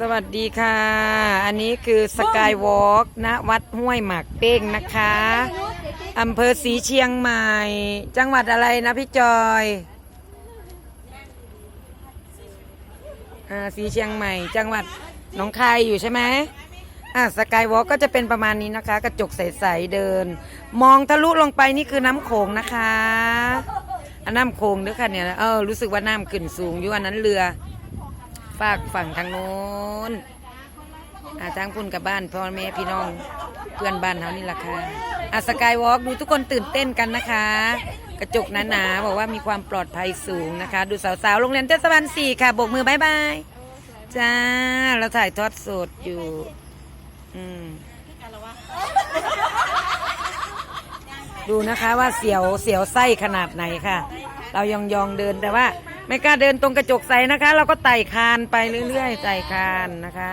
สวัสดีค่ะ อันนี้คือสกายวอล์กณวัดห้วยหมากเป้งนะคะอำเภอสีเชียงใหม่ จังหวัดอะไรนะพี่จอยอ่าสีเชียงใหม่ จังหวัดหนองคายอยู่ใช่ไหมอ่าสกายวอล์กก็จะเป็นประมาณนี้นะคะ กระจกใสๆเดิน มองทะลุลงไปนี่คือน้ำโขงนะคะอันน้ำโขงด้วยค่ะเนี่ยเออรู้สึกว่าน้ำขึ้นสูงอยู่อันนั้นเรือ ฝากฝั่งทางโน้นอาทางพุ่นกับบ้านพ่อแม่พี่น้องเพื่อนบ้านเขานี่แหละค่ะอาสกายวอล์กดูทุกคนตื่นเต้นกันนะคะ กระจกหนาๆบอกว่ามีความปลอดภัยสูงนะคะ ดูสาวๆโรงเรียนเทศบาลสี่ค่ะโบกมือบายบายจ้าเราถ่ายทอดสดอยู่ อืมดูนะคะว่าเสียวเสียวไส้ขนาดไหนค่ะ เรายองยองเดินแต่ว่า ไม่กล้าเดินตรงกระจกใสนะคะ เราก็ไต่คานไปเรื่อยๆไต่คานนะคะ